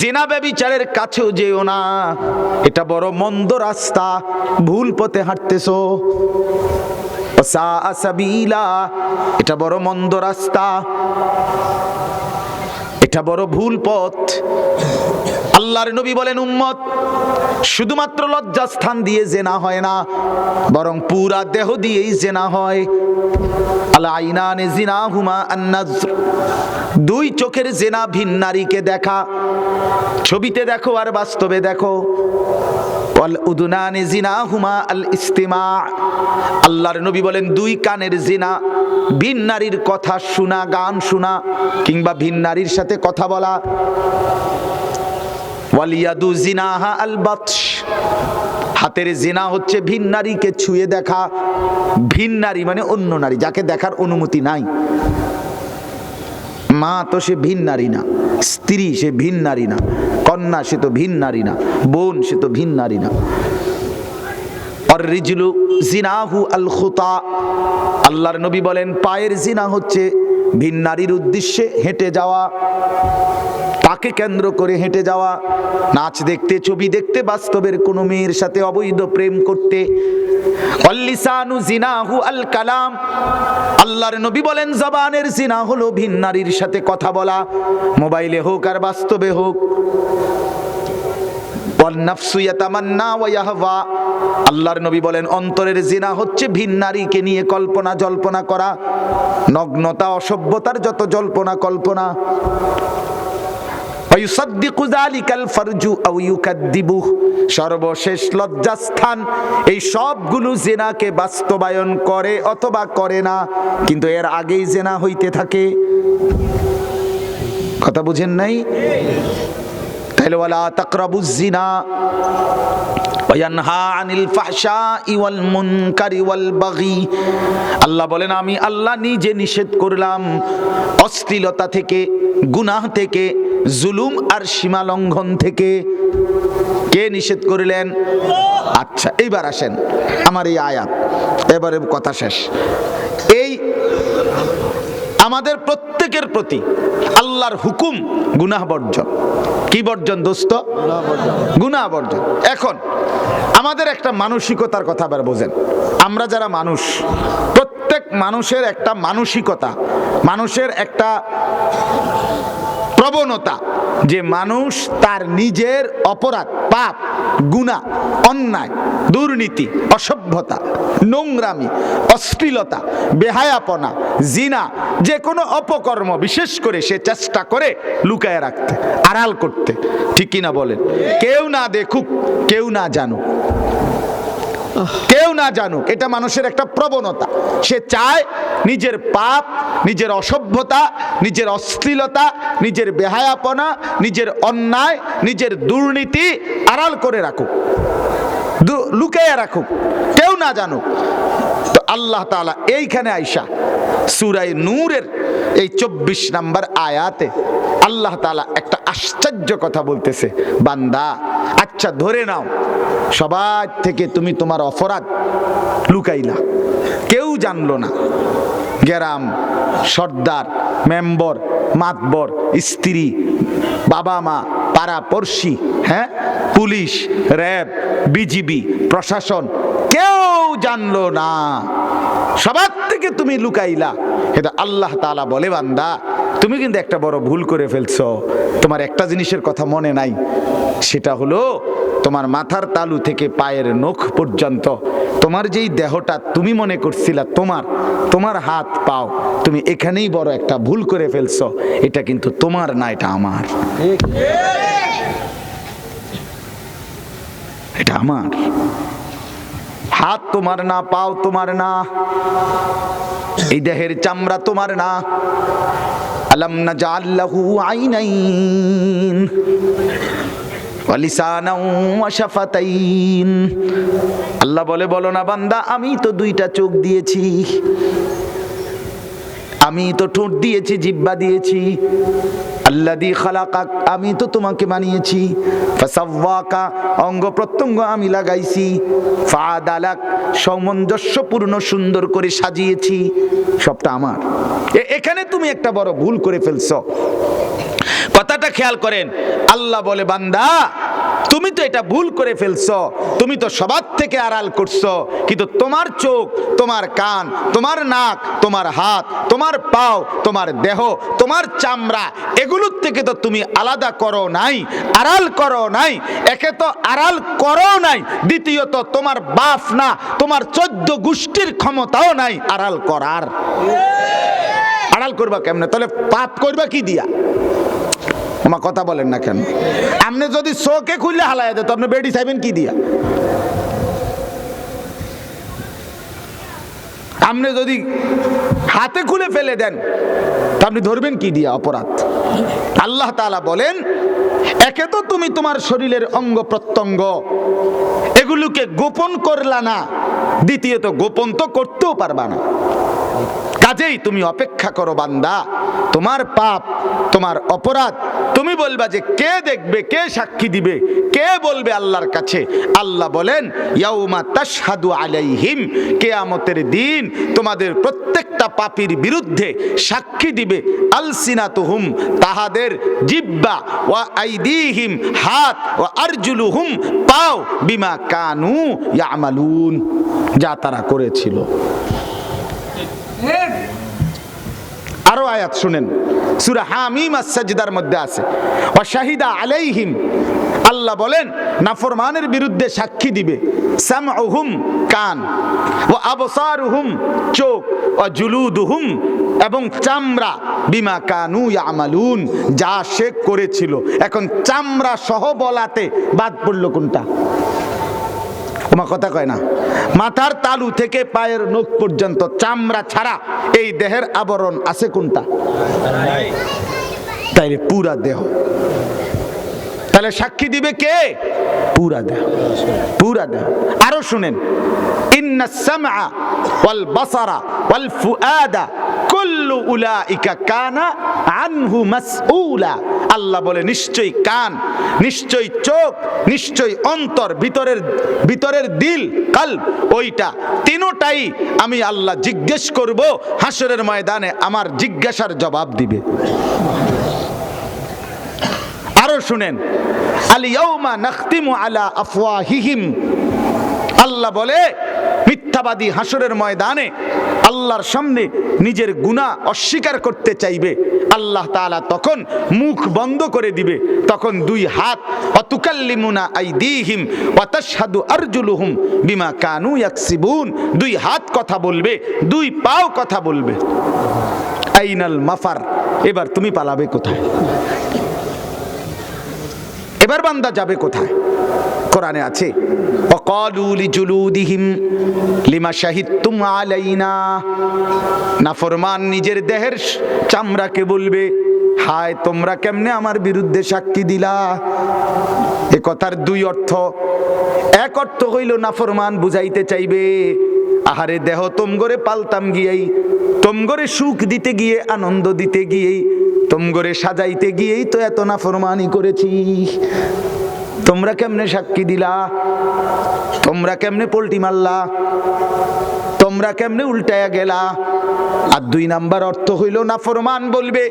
জিনা ব্যবিচারের কাছেও যেও না। এটা বড় মন্দ রাস্তা, ভুল পথে হাঁটতেছ। এটা বড় মন্দ রাস্তা। এটা বড় ভুল পথ। আল্লাহর নবী বলেন, উম্মত, শুধুমাত্র লজ্জাস্থান দিয়ে জেনা হয় না, বরং পুরা দেহ দিয়েই জেনা হয়। জিনা দুই চোখের জেনা ভিন নারীকে দেখা, ছবিতে দেখো আর বাস্তবে দেখো। হুমা আল আল্লাহর নবী বলেন, দুই কানের জিনা, ভিন নারীর কথা শোনা, গান শোনা, কিংবা ভিন নারীর সাথে কথা বলা। ওয়ালিয়াদু জিনাহা আল হাতের জিনা হচ্ছে ভিন নারীকে ছুঁয়ে দেখা। ভিন নারী মানে অন্য নারী, যাকে দেখার অনুমতি নাই। মা তো সে ভিন নারী না, স্ত্রী সে ভিন নারী না, কন্যা সে তো ভিন নারী না, বোন সে তো ভিন নারী না। জিনাহু আল খুতা আল্লাহর নবী বলেন, পায়ের জিনা হচ্ছে ভিন নারীর উদ্দেশ্যে হেঁটে যাওয়া, তাকে কেন্দ্র করে হেঁটে যাওয়া, নাচ দেখতে, ছবি দেখতে, বাস্তবের কোনো মেয়ের সাথে অবৈধ প্রেম করতে। আল কালাম। আল্লাহর নবী বলেন, জবানের জিনা হলো ভিন নারীর সাথে কথা বলা। মোবাইলে হোক আর বাস্তবে হোক। আল্লাহর নবী বলেন, অন্তরের জিনা হচ্ছে ভিন নারীকে নিয়ে কল্পনা জল্পনা করা। নগ্নতা, অসভ্যতার যত জল্পনা, কল্পনা। সর্বশেষ লজ্জাস্থান, এই সবগুলো জেনাকে বাস্তবায়ন করে অথবা করে না, কিন্তু এর আগেই জেনা হইতে থাকে। কথা বুঝেন নাই? তাহলে ওয়ালা তাকরাবুজ জিনা আল্লাহ বলেন, আমি আল্লাহ নিজে নিষেধ করলাম অশ্লীলতা থেকে, গুনাহ থেকে, জুলুম আর সীমা লঙ্ঘন থেকে। কে নিষেধ করিলেন? আচ্ছা এইবার আসেন, আমার এই আয়াত। এবারে কথা শেষ। এই আমাদের প্রত্যেকের প্রতি আল্লাহর হুকুম গুনাহ বর্জন। কি বর্জন দোস্ত? গুনাহ বর্জন। এখন, আমাদের একটা মানসিকতার কথা আবার বোঝেন। আমরা যারা মানুষ, প্রত্যেক মানুষের একটা মানসিকতা, মানুষের একটা প্রবণতা যে মানুষ তার নিজের অপরাধ পাপ, গুণা, অন্যায়, দুর্নীতি, অসভ্যতা, নোংরামি, অশ্লীলতা, বেহায়াপনা, জিনা যে কোনো অপকর্ম বিশেষ করে সে চেষ্টা করে লুকায় রাখতে, আড়াল করতে। ঠিক কিনা বলেন? কেউ না দেখুক, কেউ না জানুক। কেউ না জানুক, এটা মানুষের একটা প্রবণতা। সে চায় নিজের পাপ, নিজের অসভ্যতা, নিজের অশ্লীলতা, নিজের বেহায়াপনা, নিজের অন্যায়, নিজের দুর্নীতি আড়াল করে রাখুক লুকাইয়া রাখুক, কেউ না জানুক। তো আল্লাহ তাআলা এইখানে আইসা সুরাই নূরের এই চব্বিশ নাম্বার আয়াতে আল্লাহ তালা একটা আশ্চর্য কথা বলতেছে, বান্দা আচ্ছা ধরে নাও, সবার থেকে তুমি তোমার অপরাধ লুকাইলা, কেউ জানলো না। গ্রাম, সর্দার, মেম্বর, মাতবর, স্ত্রী, বাবা মা, পাড়া পড়শি হ্যাঁ? পুলিশ, র্যাব, বিজিবি, প্রশাসন, কেউ জানলো না। সবার থেকে তুমি লুকাইলা। এটা আল্লাহ তাআলা বলে বান্দা। তুমি কিন্তু একটা বড় ভুল করে ফেলছো। তোমার একটা জিনিসের কথা মনে নাই। সেটা হলো তোমার মাথার তালু থেকে পায়ের নখ পর্যন্ত তোমার যেই দেহটা তুমি মনে করছিলা তোমার তোমার হাত পাও তুমি এখানেই বড় একটা ভুল করে ফেলছো। এটা কিন্তু তোমার না এটা আমার। এটা আমার। হাত তোমার না, পাও তোমার না, এই দেহের চামড়া তোমার না। আলম না জাল্লাহু আইনাইন আল্লাহ বলে, বলো না বান্দা, আমি তো দুইটা চোখ দিয়েছি। আমি তো ঠোঁট দিয়েছি, জিব্বা দিয়েছি। আল্লাদি খালাকাক আমি তো তোমাকে বানিয়েছি। অঙ্গ প্রত্যঙ্গ আমি লাগাইছি। ফাদালাক সামঞ্জস্যপূর্ণ সুন্দর করে সাজিয়েছি। সবটা আমার। এখানে তুমি একটা বড় ভুল করে ফেলছো। কথাটা খেয়াল করেন। আল্লাহ বলে, বান্দা তুমি তো এটা ভুল করে ফেলছ। তুমি তো সবার থেকে আড়াল করছ। কিন্তু তোমার চোখ, তোমার কান, তোমার নাক, তোমার হাত, তোমার পাও, তোমার দেহ, তোমার চামড়া, এগুলোর থেকে তো তুমি আলাদা করো নাই, আড়াল করো নাই, একে তো আড়াল করো নাই, দ্বিতীয়ত তোমার বাপ না, তোমার চোদ্দ গোষ্ঠীর ক্ষমতাও নাই আড়াল করার। আড়াল করবা কেমনে? তাহলে পাপ করবা কি দিয়া? আমার কথা বলেন না কেন? আপনি যদি চোখে খুললে হালাই দেয় তো আপনি বেডি চাইবেন কি দিয়া? আপনি যদি হাতে খুলে ফেলে দেন, তা আপনি ধরবেন কি দিয়া অপরাধ? আল্লাহ তাআলা বলেন, একে তো তুমি তোমার শরীরের অঙ্গ প্রত্যঙ্গ, এগুলোকে গোপন করলা না, দ্বিতীয়ত গোপন তো করতেও পারবা না। কাজেই তুমি অপেক্ষা করো বান্দা। তোমার পাপ, তোমার অপরাধ, তুমি বলবা যে কে দেখবে, কে সাক্ষী দিবে, কে বলবে আল্লাহর কাছে? আল্লাহ বলেন, ইয়াউমা তাশহাদু আলাইহিম কিয়ামতের দিন তোমাদের প্রত্যেকটা পাপীর বিরুদ্ধে সাক্ষী দিবে। আলসিনাতুহুম, তাহাদের জিব্বা, ওয়া আইদিহিম, হাত, ওয়া আরজুলুহুম, পাও, বিমা কানু ইয়ামালুন। যা তারা করেছিল। আরও আয়াত শুনেন। সূরা হামিম আস-সাজদার মধ্যে আছে। ও শাহিদা আলাইহিম। আল্লাহ বলেন, নাফরমানের বিরুদ্ধে সাক্ষী দিবে। সামউহুম কান ওয়া আবসারুহুম চোখ ওয়া জুলুদুহুম এবং চামড়া। বিমা কানু ইয়ামালুন। যা সে করেছিল। এখন চামড়া সহ বলাতে বাদ পড়ল কোনটা? তোমার কথা কয় না। মাথার তালু থেকে পায়ের নখ পর্যন্ত চামড়া ছাড়া এই দেহের আবরণ আছে কোনটা? তাইলে পুরা দেহ। তাহলে সাক্ষী দিবে কে? পুরা দেহ। পুরা দেহ। আরও শুনেন। ইন্না সামআ ওয়াল বাসারা ওয়াল ফুআদা কুল্লু উলাইকা কানা আনহু মাসউলা। আল্লাহ বলে, নিশ্চয়ই কান, নিশ্চয়ই চোখ, নিশ্চয়ই অন্তর, ভিতরের ভিতরের দিল কাল ওইটা তিনোটাই আমি আল্লাহ জিজ্ঞেস করব হাসরের ময়দানে, আমার জিজ্ঞাসার জবাব দিবে। আরও শুনেন। আলিয়াউমা নাখতিমু আলা আফওয়াহিহিম। আল্লাহ বলে, মিথ্যাবাদী হাসরের ময়দানে আল্লাহর সামনে নিজের গুনাহ অস্বীকার করতে চাইবে। আল্লাহ তাআলা তখন মুখ বন্ধ করে দিবে। তখন দুই হাত, অতুকাল্লিমুনা আরজুলুহুম বিমা কানু ইয়াকসিবুন। দুই হাত কথা বলবে, দুই পাও কথা বলবে। আইনাল মাফার, এবার তুমি পালাবে কোথায়? এবার বান্দা যাবে কোথায়? কোরআনে আছে লিমা শাহিদতুম আলাইনা। নাফরমান নিজের দেহের চামড়াকে বলবে, হায়, তোমরা কেমনে আমার বিরুদ্ধে সাক্ষী দিলা? এ কথার দুই অর্থ। এক অর্থ হইল নাফরমান বুঝাইতে চাইবে, আহারে দেহ তোমগরে পালতাম গিয়েই, তোমগরে সুখ দিতে গিয়ে, আনন্দ দিতে গিয়েই তোমগরে সাজাইতে গিয়েই তো এত না নাফরমানি করেছি। তোমরা কেমনে সাক্ষী দিলা? তোমরা কেমনে পোল্টি মারলা? তোমরা কেমনে উল্টায়া গেলা? আর দুই নাম্বার অর্থ হইল না ফরমান বলবে,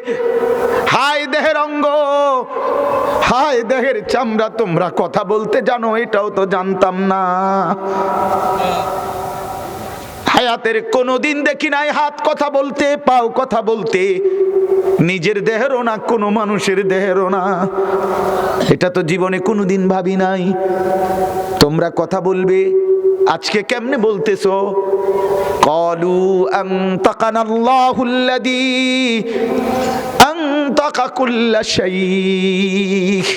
হায় দেহের অঙ্গ, হায় দেহের চামড়া, তোমরা কথা বলতে জানো, এটাও তো জানতাম না। হায়াতের কোনোদিন দেখি নাই হাত কথা বলতে, পাও কথা বলতে। নিজের দেহেরও না, কোনো মানুষের দেহেরও না। এটা তো জীবনে কোনোদিন ভাবি নাই। তোমরা কথা বলবে, আজকে কেমনে বলতেছো? কলু আনতাকানা আল্লাহুল্লাযী আনতাকা কুল্লা শাইখ।